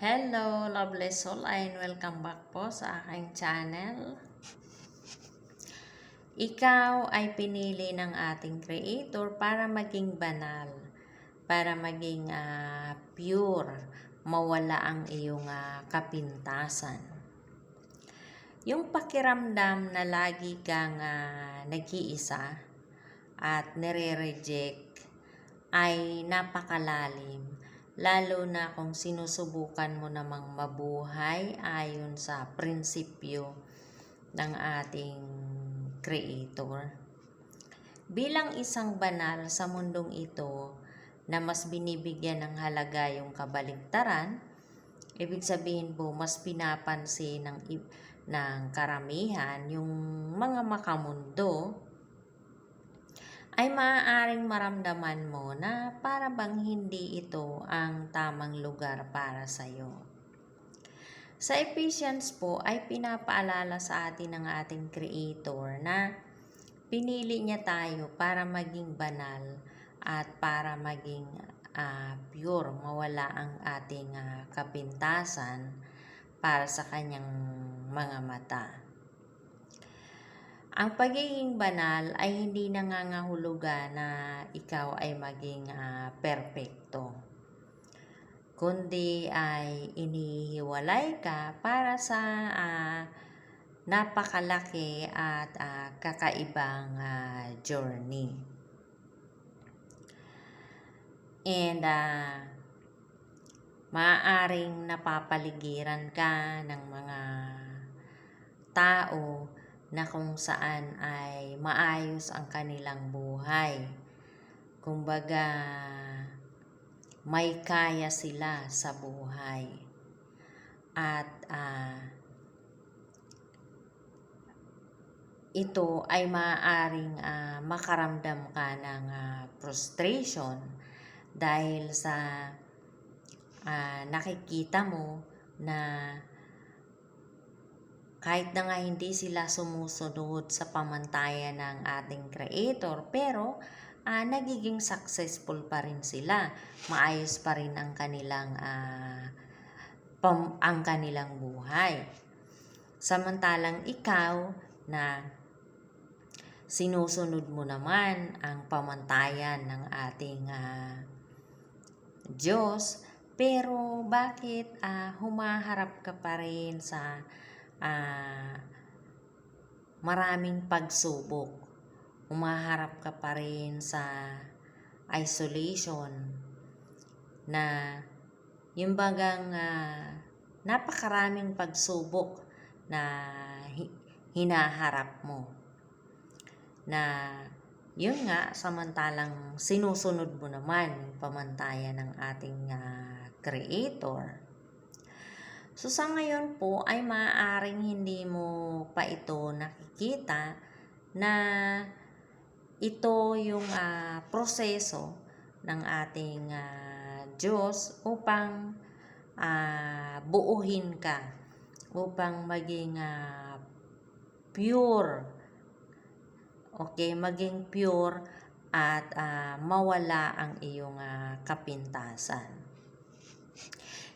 Hello, lovely soul, and welcome back po sa aking channel. Ikaw ay pinili ng ating creator para maging banal, para maging ah, pure, mawala ang iyong ah, kapintasan. Yung pakiramdam na lagi kang ah, nag-iisa at nire-reject ay napakalalim lalo na kung sinusubukan mo namang mabuhay ayon sa prinsipyo ng ating creator. Bilang isang banal sa mundong ito na mas binibigyan ng halaga yung kabaligtaran, ibig sabihin po mas pinapansin ng, ng karamihan yung mga makamundo, ay maaaring maramdaman mo na para bang hindi ito ang tamang lugar para sa iyo. Sa Ephesians po ay pinapaalala sa atin ng ating Creator na pinili niya tayo para maging banal at para maging ah, pure, mawala ang ating ah, kapintasan para sa kanyang mga mata. Ang pagiging banal ay hindi nangangahulugan na ikaw ay maging ah, perpekto. Kundi ay inihiwalay ka para sa ah, napakalaki at ah, kakaibang ah, journey. And ah, maaaring napapaligiran ka ng mga tao na kung saan ay maayos ang kanilang buhay. Kumbaga, may kaya sila sa buhay. At ah, ito ay maaaring ah, makaramdam ka ng ah, frustration dahil sa ah, nakikita mo na kahit na nga hindi sila sumusunod sa pamantayan ng ating creator, pero ah, nagiging successful pa rin sila. Maayos pa rin ang kanilang ah, pam- ang kanilang buhay. Samantalang ikaw na sinusunod mo naman ang pamantayan ng ating ah, Diyos, pero bakit ah, humaharap ka pa rin sa ah, maraming pagsubok. Umaharap ka pa rin sa isolation na yung bagang ah, napakaraming pagsubok na hi- hinaharap mo. Na yun nga, samantalang sinusunod mo naman yung pamantayan ng ating ah, creator. So sa ngayon po ay maaaring hindi mo pa ito nakikita na ito yung ah, proseso ng ating ah, Diyos upang ah, buuhin ka, upang maging ah, pure. Okay, maging pure at ah, mawala ang iyong ah, kapintasan.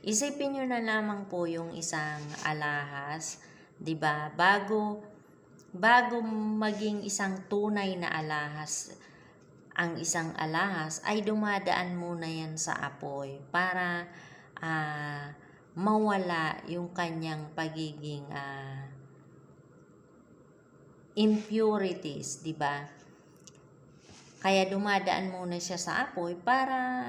Isipin nyo na lamang po yung isang alahas, 'di ba? Bago bago maging isang tunay na alahas, ang isang alahas ay dumadaan muna yan sa apoy para ah, mawala yung kanyang pagiging ah, impurities, 'di ba? Kaya dumadaan muna siya sa apoy para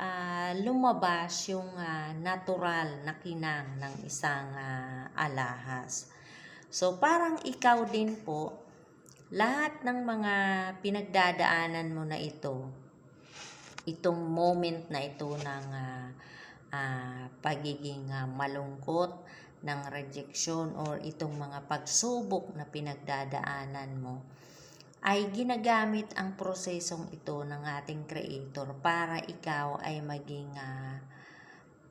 ah, lumabas yung ah, natural na kinang ng isang ah, alahas. So parang ikaw din po, lahat ng mga pinagdadaanan mo na ito, itong moment na ito ng ah, ah, pagiging ah, malungkot, ng rejection or itong mga pagsubok na pinagdadaanan mo, ay ginagamit ang prosesong ito ng ating Creator para ikaw ay maging ah,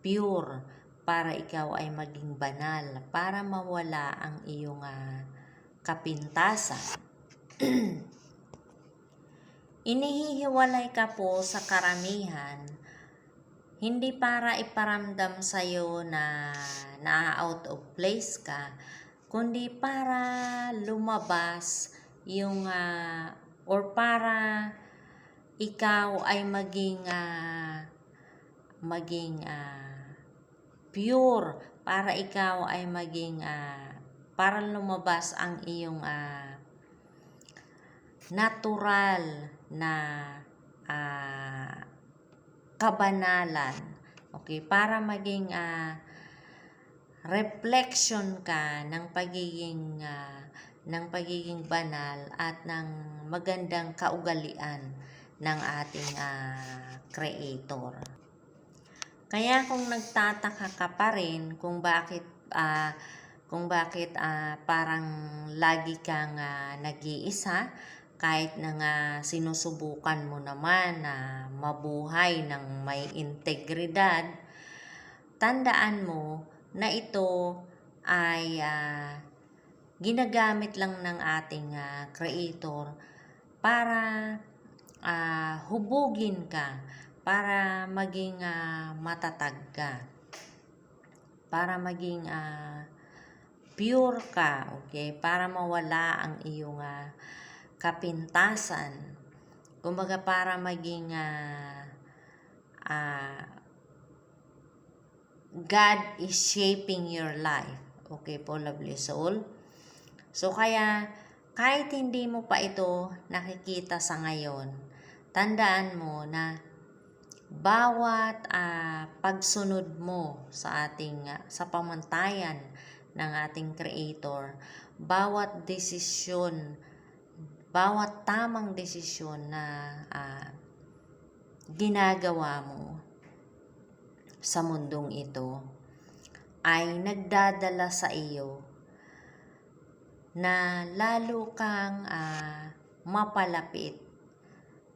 pure, para ikaw ay maging banal, para mawala ang iyong ah, kapintasan. Inihihiwalay ka po sa karamihan hindi para iparamdam sa'yo na na out of place ka, kundi para lumabas yung ah, or para ikaw ay maging ah, maging ah, pure. Para ikaw ay maging ah, para lumabas ang iyong ah, natural na ah, kabanalan. Okay? Para maging ah, reflection ka ng pagiging ah, ng pagiging banal at ng magandang kaugalian ng ating ah, creator. Kaya kung nagtataka ka pa rin kung bakit ah, kung bakit ah, parang lagi kang ah, nag-iisa kahit na nga sinusubukan mo naman na mabuhay ng may integridad, tandaan mo na ito ay ah, ginagamit lang ng ating ah, creator para ah, hubugin ka, para maging ah, matatag ka, para maging ah, pure ka, okay? Para mawala ang iyong ah, kapintasan. Kumbaga para maging ah, ah, God is shaping your life. Okay po, lovely soul. So kaya kahit hindi mo pa ito nakikita sa ngayon, tandaan mo na bawat ah, pagsunod mo sa ating ah, sa pamantayan ng ating creator, bawat desisyon, bawat tamang desisyon na ah, ginagawa mo sa mundong ito ay nagdadala sa iyo na lalo kang ah, mapalapit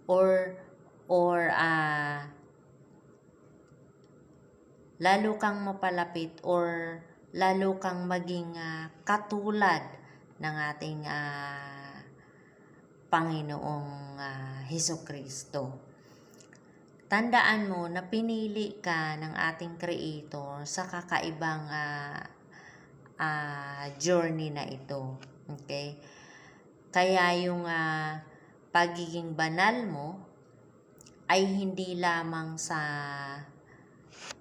or or ah, lalo kang mapalapit or lalo kang maging ah, katulad ng ating ah, Panginoong Heso Kristo. Tandaan mo na pinili ka ng ating Creator sa kakaibang ah, ah, journey na ito. Okay? Kaya yung ah, pagiging banal mo ay hindi lamang sa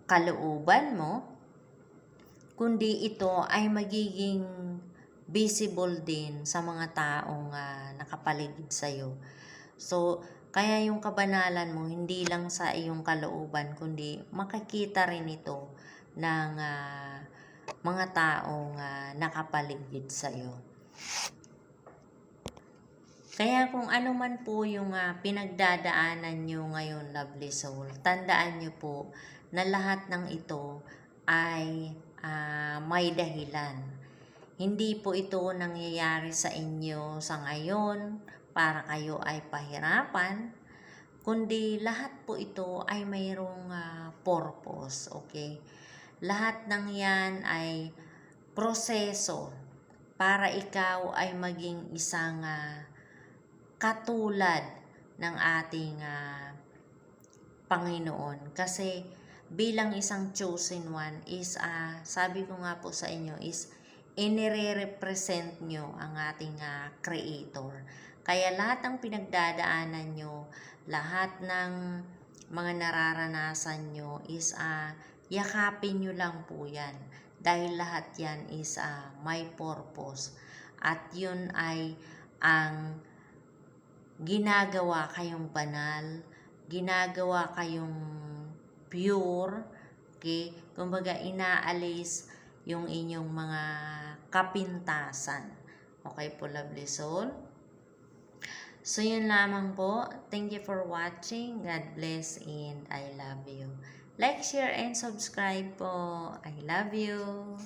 kalooban mo, kundi ito ay magiging visible din sa mga taong ah, nakapaligid sa iyo. So, kaya yung kabanalan mo hindi lang sa iyong kalooban kundi makikita rin ito ng ah, mga taong ah, nakapaligid sa iyo. Kaya kung ano man po yung ah, pinagdadaanan nyo ngayon, lovely soul, tandaan nyo po na lahat ng ito ay ah, may dahilan. Hindi po ito nangyayari sa inyo sa ngayon para kayo ay pahirapan, kundi lahat po ito ay mayroong ah, purpose, okay? Lahat ng yan ay proseso para ikaw ay maging isang ah, katulad ng ating ah, Panginoon. Kasi bilang isang chosen one is, ah, sabi ko nga po sa inyo, is inire-represent nyo ang ating ah, Creator. Kaya lahat ng pinagdadaanan nyo, lahat ng mga nararanasan nyo is ah, yakapin nyo lang po yan. Dahil lahat yan is ah, may purpose. At yun ay ang ginagawa kayong banal, ginagawa kayong pure, okay? Kumbaga, inaalis yung inyong mga kapintasan. Okay po, lovely soul? So, yun lamang po. Thank you for watching. God bless and I love you. Like, share, and subscribe po. I love you.